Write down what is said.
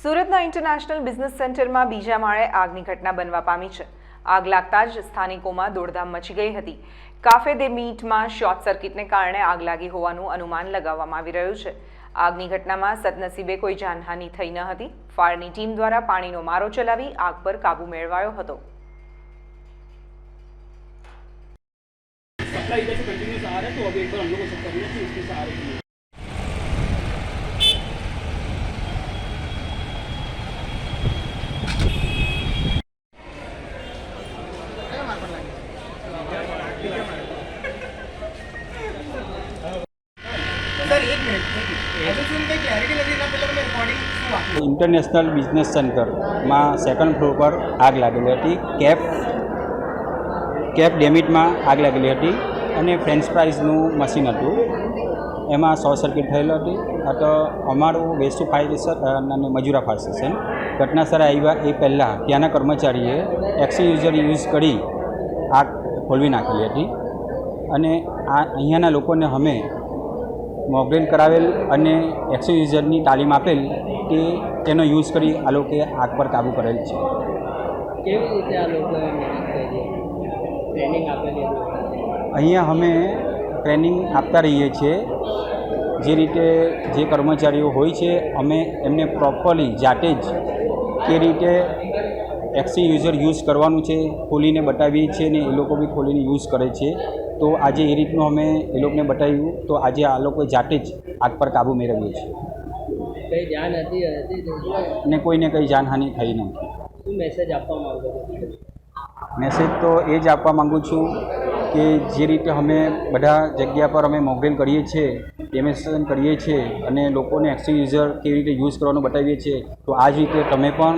સુરતના international business સેન્ટરમાં બીજા માળે આગની ઘટના બનવા પામી છે આગ લાગતા જ સ્થાનિકોમાં દોડધામ મચી ગઈ હતી કાફે દે મીટમાં શોર્ટ સર્કિટને કારણે આગ લાગી હોવાનું અનુમાન લગાવવામાં આવી રહ્યું છે આગની ઘટનામાં સદનસીબે કોઈ જાનહાનિ થઈ ન હતી ફાયરની ટીમ દ્વારા પાણીનો મારો ચલાવી આગ પર કાબૂ મેળવાયો હતો सप्लाई इधर से कंटिन्यूस आ रहा है तो अभी एक बार हम लोग को सब करना चाहिए इसके सहारे के लिए ઇન્ટરનેશનલ બિઝનેસ સેન્ટરમાં સેકન્ડ ફ્લોર પર આગ લાગેલી હતી. કેપ કેપ ડેમિટમાં આગ લાગેલી હતી અને ફ્રેન્ચ ફ્રાઈઝનું મશીન હતું. એમાં શોર્ટ સર્કિટ થયેલો હતી. આ અમારું વેસ્ટ ફાયર અને મજૂરા ફાયર સ્ટેશન ઘટનાસ્થળે આવ્યા એ પહેલાં ત્યાંના કર્મચારીએ એક્સિયુઝર યુઝર યુઝ કરી આગ ખોલવી નાખેલી હતી. અને આ અહીંયાના લોકોને અમે મોકડ્રીલ કરાવેલ અને એક્સો યુઝરની તાલીમ આપેલ કે તેનો યુઝ કરી આ લોકોએ આગ પર કાબૂ કરેલ છે. કેવી રીતે આ લોકોએ ટ્રેનિંગ આપેલી અહીંયા અમે ટ્રેનિંગ આપતા રહીએ છીએ. જે રીતે જે કર્મચારીઓ હોય છે અમે એમને પ્રોપરલી જાતે જ કે રીતે એક્સી યુઝર યુઝ કરવાનું છે ખોલીને બતાવીએ છીએ ને એ લોકો બી ખોલીને યુઝ કરે છે. તો આજે એ રીતનું અમે એ લોકોને બતાવ્યું. તો આજે આ લોકો જાતે જ આગ પર કાબૂ હતી હતી ને કોઈને કંઈ જાનહાનિ થઈ નથી. મેસેજ આપવા માંગો મેસેજ તો એ જ આપવા માગું છું કે જે રીતે અમે બધા જગ્યા પર અમે મોકડ્રીલ કરીએ છીએ ડેમોન્સ્ટ્રેશન કરીએ છીએ અને લોકોને એક્સી યુઝર કેવી રીતે યુઝ કરવાનું બતાવીએ છીએ તો આ જ રીતે તમે પણ